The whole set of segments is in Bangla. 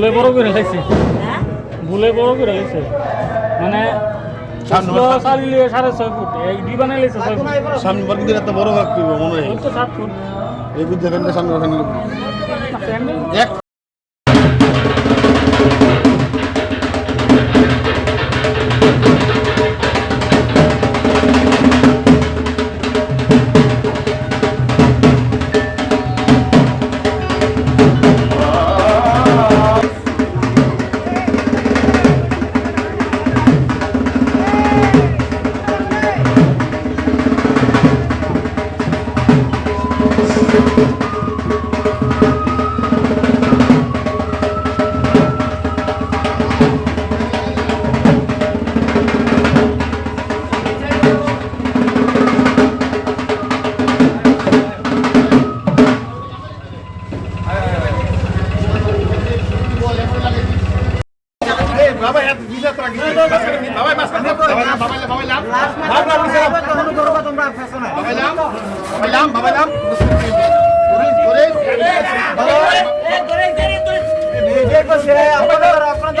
ভুলে বড় করে লাগছে ভুলে বড় করে লাগছে মানে সাড়ে ছয় ফুট এই ডি বানাই লাগছে ছয় ফুট। সামনে এত বড় ভাগ মনে হয়। তো সাত ফুট। এই বুদ্ধি সামনে এক আপনার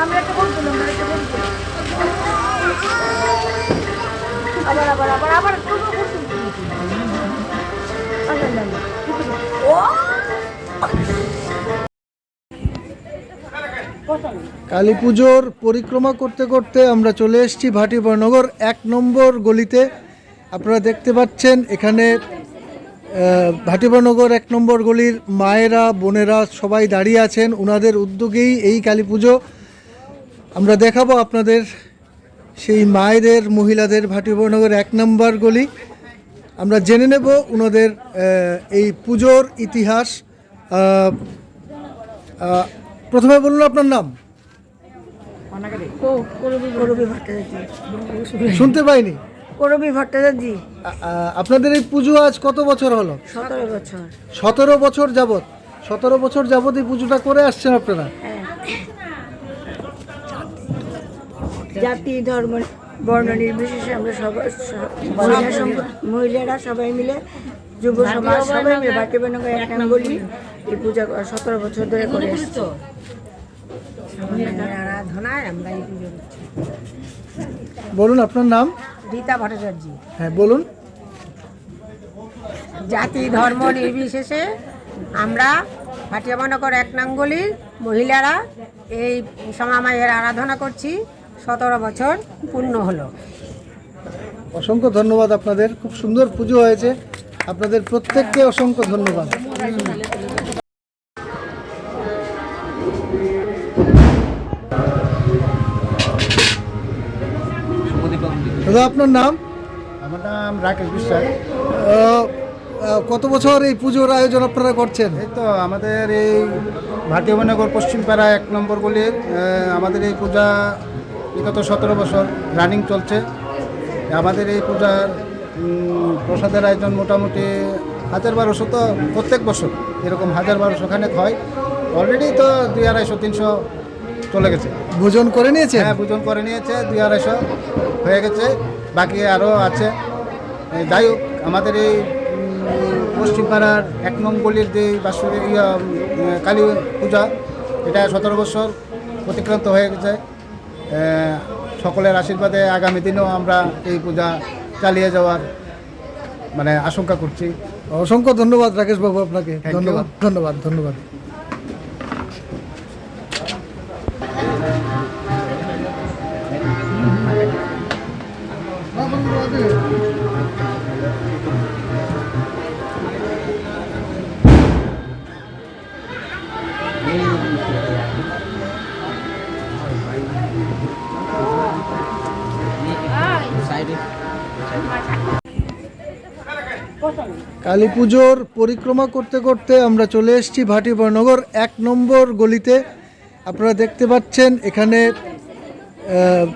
আমরা কেবল বললাম আমরা কেবল বললাম কালী পুজোর পরিক্রমা করতে করতে আমরা চলে এসেছি ভাটি বর্ণগর এক নম্বর গলিতে আপনারা দেখতে পাচ্ছেন এখানে আহ, ভাটিবনগর এক নম্বর গলির মায়েরা বোনেরা সবাই দাঁড়িয়ে আছেন ওনাদের উদ্যোগেই এই কালী পুজো আমরা দেখাবো আপনাদের সেই মায়েদের মহিলাদের ভাটিবনগর এক নম্বর গলি। আমরা জেনে নেব ওনাদের এই পুজোর ইতিহাস। প্রথমে বলুন আপনার নাম। শুনতে পাইনি। করবি ভট্টাচার্য। আপনাদের এই পুজো আজ কত বছর হলো? সতেরো বছর। সতেরো বছর যাবত সতেরো বছর যাবত এই পুজোটা করে আসছেন আপনারা? হ্যাঁ। জাতি ধর্ম বর্ণ নির্বিশেষে আমরা সবাই মহিলারা সবাই মিলে যুব সমাজ সবাই মিলে বাটি বেনগর এক নাম বলি এই পূজা সতেরো বছর ধরে করে আসছি আরাধনায় আমরা এই পুজো বলুন আপনার নাম? রীতা ভট্টাচার্য। হ্যাঁ বলুন। জাতি ধর্ম নির্বিশেষে আমরা ভাটিয়ামনগর এক নাঙ্গলির মহিলারা এই সমামায়ের আরাধনা করছি। সতেরো বছর পূর্ণ হলো। অসংখ্য ধন্যবাদ আপনাদের। খুব সুন্দর পুজো হয়েছে। আপনাদের প্রত্যেককে অসংখ্য ধন্যবাদ। দাদা আপনার নাম? আমার নাম রাকেশ বিশ্বাস। কত বছর এই পুজোর আয়োজন আপনারা করছেন? এই তো আমাদের এই ভাটিয়ামনগর পশ্চিমপাড়া এক নম্বর গলির আমাদের এই পূজা বিগত সতেরো বছর রানিং চলছে। আমাদের এই পূজার প্রসাদের আয়োজন মোটামুটি হাজার বারোশো তো প্রত্যেক বছর এরকম হাজার বারোশো খানেক হয়। অলরেডি তো দুই আড়াইশো তিনশো চলে গেছে। ভোজন করে নিয়েছে? হ্যাঁ ভোজন করে নিয়েছে দুই আড়াইশো হয়ে গেছে বাকি আরও আছে। যাই হোক আমাদের এই পশ্চিমপাড়ার এক নং গলির যে বাসুরি কালী পূজা এটা সতেরো বছর অতিক্রান্ত হয়ে গেছে। সকলের আশীর্বাদে আগামী দিনেও আমরা এই পূজা চালিয়ে যাওয়ার মানে আশঙ্কা করছি। অসংখ্য ধন্যবাদ রাকেশবাবু আপনাকে। ধন্যবাদ ধন্যবাদ ধন্যবাদ। কালী পুজোর পরিক্রমা করতে করতে আমরা চলে এসেছি ভাটি বর্ণগর এক নম্বর গলিতে। আপনারা দেখতে পাচ্ছেন এখানে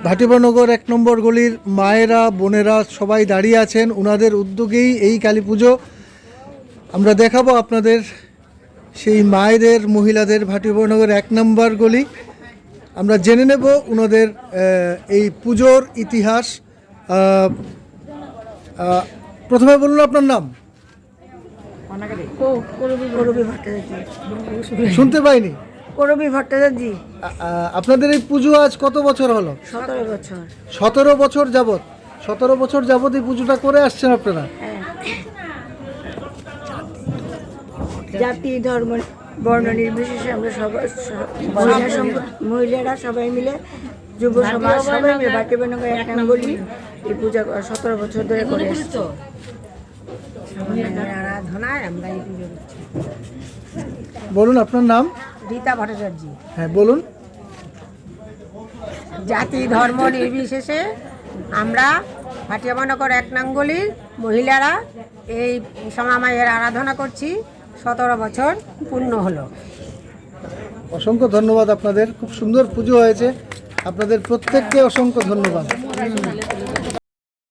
ভাটিবনগর এক নম্বর গলির মায়েরা, বোনেরা সবাই দাঁড়িয়ে আছেন। ওনাদের উদ্যোগেই এই কালী পুজো আমরা দেখাবো আপনাদের সেই মায়েদের, মহিলাদের ভাটিবনগর এক নম্বর গলি। আমরা জেনে নেব ওনাদের এই পুজোর ইতিহাস। প্রথমে বলুন আপনার নাম। শুনতে পাইনি। করবি ভট্টাচার্য আপনাদের এই পুজো আজ কত বছর হলো? সতেরো বছর। সতেরো বছর যাবত সতেরো বছর যাবত এই পুজোটা করে আসছেন আপনারা? হ্যাঁ। জাতি ধর্ম বর্ণ নির্বিশেষে আমরা সবাই মহিলারা সবাই মিলে যুব সমাজ সবাই মিলে বাটি বেনগর এক নাম বলি এই পূজা সতেরো বছর ধরে করে আরাধনায় আমরা এই পুজো করছি। বলুন আপনার নাম? রীতা ভট্টাচার্য। হ্যাঁ বলুন। জাতি ধর্ম নির্বিশেষে আমরা ভাটিয়ামনগর এক নাঙ্গলির মহিলারা এই সমামায়ের আরাধনা করছি সতেরো বছর পূর্ণ হলো। অসংখ্য ধন্যবাদ আপনাদের খুব সুন্দর পুজো হয়েছে। আপনাদের প্রত্যেককে অসংখ্য ধন্যবাদ।